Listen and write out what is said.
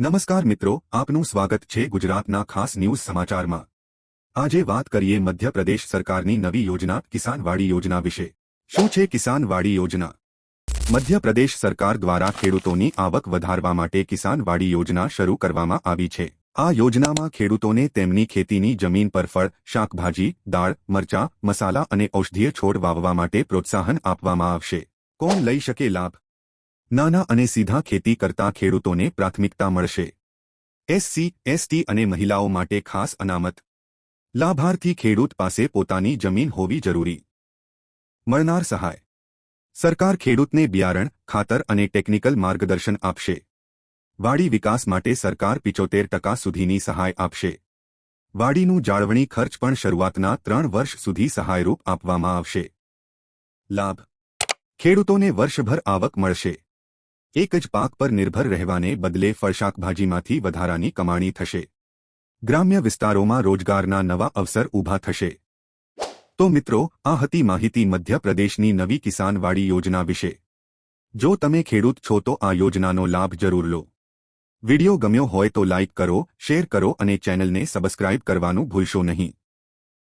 નમસ્કાર મિત્રો, આપનું સ્વાગત છે ગુજરાતના ખાસ ન્યૂઝ સમાચારમાં. આજે વાત કરીએ મધ્યપ્રદેશ સરકારની નવી યોજના, કિસાનવાડી યોજના વિશે. શું છે કિસાનવાડી યોજના? મધ્યપ્રદેશ સરકાર દ્વારા ખેડૂતોની આવક વધારવા માટે કિસાનવાડી યોજના શરૂ કરવામાં આવી છે. આ યોજનામાં ખેડૂતોને તેમની ખેતીની જમીન પર ફળ, શાકભાજી, દાળ, મરચાં, મસાલા અને ઔષધીય છોડ વાવવા માટે પ્રોત્સાહન આપવામાં આવશે. કોણ લઈ શકે લાભ? નાના અને સીધા ખેતી કરતા ખેડૂતોને પ્રાથમિકતા મળશે. એસસી એસટી અને મહિલાઓ માટે ખાસ અનામત. લાભાર્થી ખેડૂત પાસે પોતાની જમીન હોવી જરૂરી. મળનાર સહાય. સરકાર ખેડૂતને બિયારણ, ખાતર અને ટેકનિકલ માર્ગદર્શન આપશે. વાડી વિકાસ માટે સરકાર પિચોતેર ટકા સુધીની સહાય આપશે. વાડીનું જાળવણી ખર્ચ પણ શરૂઆતના ત્રણ વર્ષ સુધી સહાયરૂપ આપવામાં આવશે. લાભ. ખેડૂતોને વર્ષભર આવક મળશે. એક જ પાક પર નિર્ભર રહેવાને બદલે ફળશાકભાજીમાંથી વધારાની કમાણી થશે. ગ્રામ્ય વિસ્તારોમાં રોજગારના નવા અવસર ઊભા થશે. તો મિત્રો, આ હતી માહિતી મધ્યપ્રદેશની નવી કિસાનવાડી યોજના વિશે. જો તમે ખેડૂત છો તો આ યોજનાનો લાભ જરૂર લો. વિડિયો ગમ્યો હોય તો લાઇક કરો, શેર કરો અને ચેનલને સબસ્ક્રાઇબ કરવાનું ભૂલશો નહીં.